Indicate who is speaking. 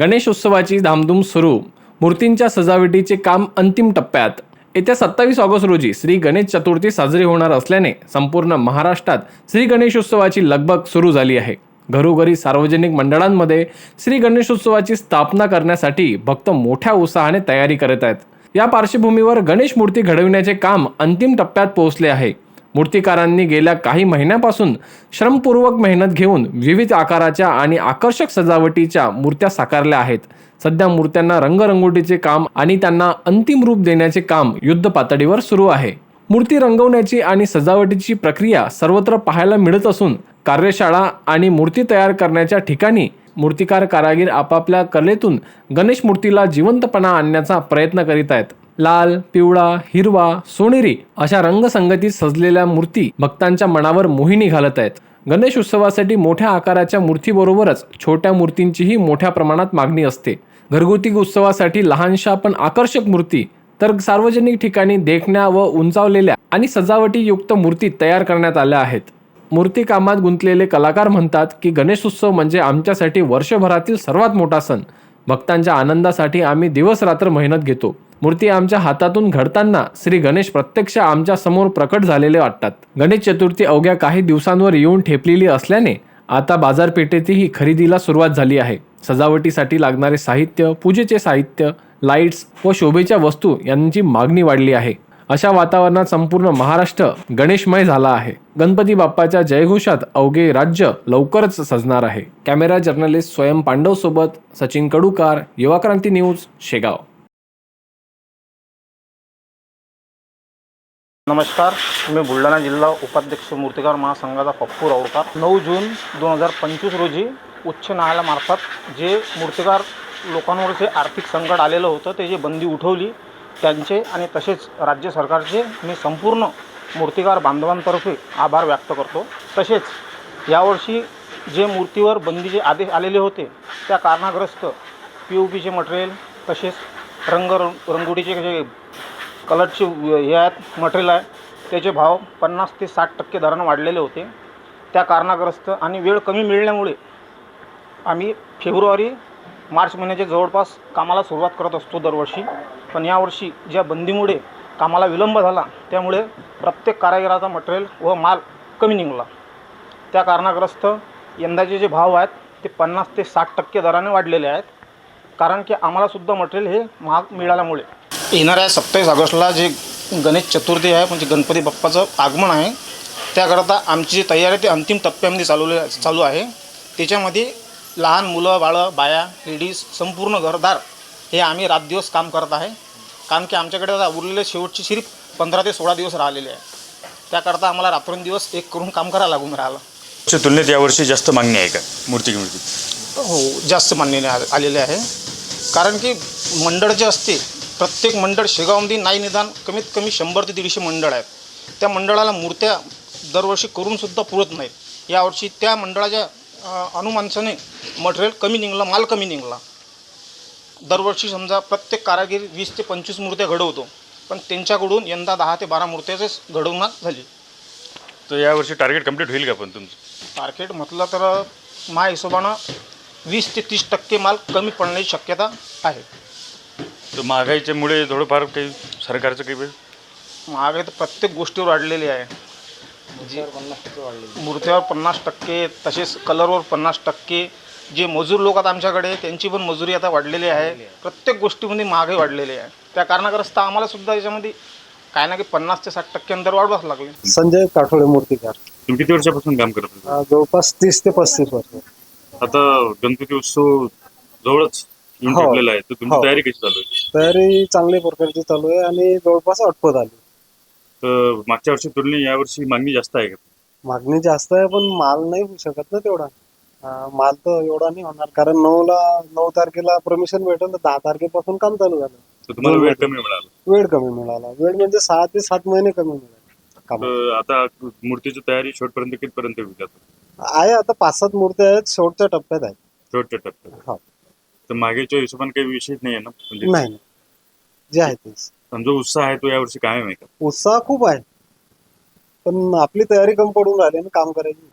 Speaker 1: गणेश उत्सवाची धामधूम सुरू. मूर्तींच्या सजावटीचे काम अंतिम टप्प्यात. येत्या सत्तावीस ऑगस्ट रोजी श्री गणेश चतुर्थी साजरी होणार असल्याने संपूर्ण महाराष्ट्रात श्री गणेशोत्सवाची लगबग सुरू झाली आहे. घरोघरी सार्वजनिक मंडळांमध्ये श्री गणेशोत्सवाची स्थापना करण्यासाठी भक्त मोठ्या उत्साहाने तयारी करत आहेत. या पार्श्वभूमीवर गणेश मूर्ती घडविण्याचे काम अंतिम टप्प्यात पोहोचले आहे. मूर्तिकारांनी गेल्या काही महिन्यापासून श्रमपूर्वक मेहनत घेऊन विविध आकाराच्या आणि आकर्षक सजावटीच्या मूर्त्या साकारल्या आहेत. सध्या मूर्त्यांना रंगरंगोटीचे काम आणि त्यांना अंतिम रूप देण्याचे काम युद्ध पातळीवर सुरू आहे. मूर्ती रंगवण्याची आणि सजावटीची प्रक्रिया सर्वत्र पाहायला मिळत असून कार्यशाळा आणि मूर्ती तयार करण्याच्या ठिकाणी मूर्तिकार कारागीर आपापल्या कलेतून गणेश मूर्तीला जिवंतपणा आणण्याचा प्रयत्न करीत आहेत. लाल पिवळा हिरवा सोनेरी अशा रंगसंगतीत सजलेल्या मूर्ती भक्तांच्या मनावर मोहिनी घालत आहेत. गणेश उत्सवासाठी मोठ्या आकाराच्या मूर्तीबरोबरच छोट्या मूर्तींचीही मोठ्या प्रमाणात मागणी असते. घरगुती उत्सवासाठी लहानशा पण आकर्षक मूर्ती तर सार्वजनिक ठिकाणी देखण्या व उंचावलेल्या आणि सजावटीयुक्त मूर्ती तयार करण्यात आल्या आहेत. मूर्तीकामात गुंतलेले कलाकार म्हणतात की गणेश उत्सव म्हणजे आमच्यासाठी वर्षभरातील सर्वात मोठा सण. भक्तांच्या आनंदासाठी आम्ही दिवस रात्र मेहनत घेतो. मूर्ती आमच्या हातातून घडताना श्री गणेश प्रत्यक्ष आमच्यासमोर प्रकट झालेले वाटतात. गणेश चतुर्थी अवघ्या काही दिवसांवर येऊन ठेपलेली असल्याने आता बाजारपेठेतही खरेदीला सुरुवात झाली आहे. सजावटीसाठी लागणारे साहित्य पूजेचे साहित्य लाईट्स व शोभेच्या वस्तू यांची मागणी वाढली आहे. अशा वातावरणात संपूर्ण महाराष्ट्र गणेशमय झाला आहे. गणपती बाप्पाच्या जयघोषात अवघे राज्य लवकरच सजणार आहे. कॅमेरा जर्नलिस्ट स्वयं पांडव सोबत सचिन कडूकार युवा क्रांती न्यूज शेगाव.
Speaker 2: नमस्कार मी बुलढाणा जिल्हा उपाध्यक्ष मूर्तिकार महासंघाचा पप्पू राऊळकार. नऊ जून दोन हजार पंचवीस रोजी उच्च न्यायालयामार्फत जे मूर्तिकार लोकांवर जे आर्थिक संकट आलेलं होतं ते जे बंदी उठवली त्यांचे आणि तसेच राज्य सरकारचे मी संपूर्ण मूर्तिकार बांधवांतर्फे आभार व्यक्त करतो. तसेच यावर्षी जे मूर्तीवर बंदीचे आदेश आलेले होते त्या कारणाग्रस्त पी ओ पीचे मटेरियल तसेच रंग रंगोटीचे जे कलरचे हे आहेत मटेरियल आहे. त्याचे भाव पन्नास ते साठ टक्के दरानं वाढलेले होते. त्या कारणाग्रस्त आणि वेळ कमी मिळण्यामुळे आम्ही फेब्रुवारी मार्च महिन्याच्या जवळपास कामाला सुरुवात करत असतो दरवर्षी. पण यावर्षी ज्या बंदीमुळे कामाला विलंब झाला त्यामुळे प्रत्येक कारागिराचा मटेरियल व माल कमी निघाला. त्या कारणाग्रस्त यंदाचे जे भाव आहेत ते पन्नास ते साठ टक्के दराने वाढलेले आहेत. कारण की आम्हालासुद्धा मटेरियल हे महाग मिळाल्यामुळे. येणाऱ्या सत्तावीस ऑगस्टला जे गणेश चतुर्थी आहे म्हणजे गणपती बाप्पाचं आगमन आहे त्याकरता आमची जी तयारी ती अंतिम टप्प्यामध्ये चालू चालू आहे. त्याच्यामध्ये लहान मुलं बाळं बाया लेडीज संपूर्ण घरदार हे आम्ही रातदिवस काम करत आहे. कारण की आमच्याकडे आता उरलेले शेवटचे सिर्फ पंधरा ते सोळा दिवस राहिलेले आहे. त्याकरता आम्हाला रात्रंदिवस एक करून काम करायला लागून राहिलं.
Speaker 3: च्या तुलनेत यावर्षी जास्त मागणी आहे का? मूर्ती मूर्ती
Speaker 2: हो जास्त मान्य आलेले आहे. कारण की मंडळ जे असते प्रत्येक मंडळ शेगावमध्ये नाही निदान कमीत कमी शंभर ते दीडशे मंडळ आहेत. त्या मंडळाला मूर्त्या दरवर्षी करूनसुद्धा पुरत नाहीत. यावर्षी त्या मंडळाच्या अनुमानसाने मटेरियल कमी निघलं माल कमी निघला. दरवर्षी समजा प्रत्येक कारागीर वीस ते पंचवीस मूर्त्या घडवतो पण त्यांच्याकडून यंदा दहा ते बारा मूर्त्याच घडवण्यात झाली.
Speaker 3: तर यावर्षी टार्गेट कंप्लीट होईल का पण तुमचं?
Speaker 2: टार्गेट म्हटलं तर माझ्या हिशोबानं वीस ते तीस टक्के माल कमी पडण्याची शक्यता आहे.
Speaker 3: तर महागाईच्यामुळे थोडंफार काही सरकारचं काही
Speaker 2: महागाई तर प्रत्येक गोष्टीवर वाढलेली आहे. जी मूर्त्यावर पन्नास टक्के तसेच कलरवर पन्नास टक्के जे मजूर लोक आता आमच्याकडे त्यांची पण मजुरी आता वाढलेली आहे. प्रत्येक गोष्टीमध्ये महागाई वाढलेली आहे. त्या कारणाग्रस्त आम्हाला सुद्धा याच्यामध्ये काय ना की पन्नास ते साठ टक्के अंतर वाढवाच लागले.
Speaker 4: संजय काठोळे मूर्तिकार.
Speaker 3: तुम्ही किती वर्षापासून काम करत होता?
Speaker 4: अं, जवळपास तीस ते पस्तीस वर्ष.
Speaker 3: आता गणपती उत्सव जवळच.
Speaker 4: हो.
Speaker 3: ठेवलेला आहे. तर तुमची
Speaker 4: हो.
Speaker 3: तयारी कशी चालू आहे?
Speaker 4: तयारी चांगल्या प्रकारची चालू आहे आणि जवळपास आटपत आली.
Speaker 3: तर मागच्या वर्षी तुलनेत यावर्षी मागणी जास्त आहे का?
Speaker 4: मागणी जास्त आहे पण माल नाही होऊ शकत ना तेवढा. अं, माल तर एवढा नाही होणार कारण नऊला नऊ तारखेला परमिशन भेटेल तर दहा तारखेपासून काम चालू झालं.
Speaker 3: तर तुम्हाला वेळ. कमी मिळाला.
Speaker 4: वेळ कमी मिळाला. वेळ म्हणजे सहा ते सात महिने कमी मिळाले. काम.
Speaker 3: तर आता मूर्तीची तयारी शेवटपर्यंत कितपर्यंत होईल आता
Speaker 4: आहे आता पाच सात मूर्त्या आहेत शेवटच्या टप्प्यात आहेत.
Speaker 3: शेवटच्या टप्प्यात.
Speaker 4: हो.
Speaker 3: तर मागेच्या हिशोबाने काही विषय नाही आहे ना? म्हणजे
Speaker 4: नाही नाही. जे आहे तेच.
Speaker 3: पण जो उत्साह आहे तो यावर्षी कायम आहे का?
Speaker 4: उत्साह खूप आहे. पण आपली तयारी कमी पडून राहिली ना काम करायची.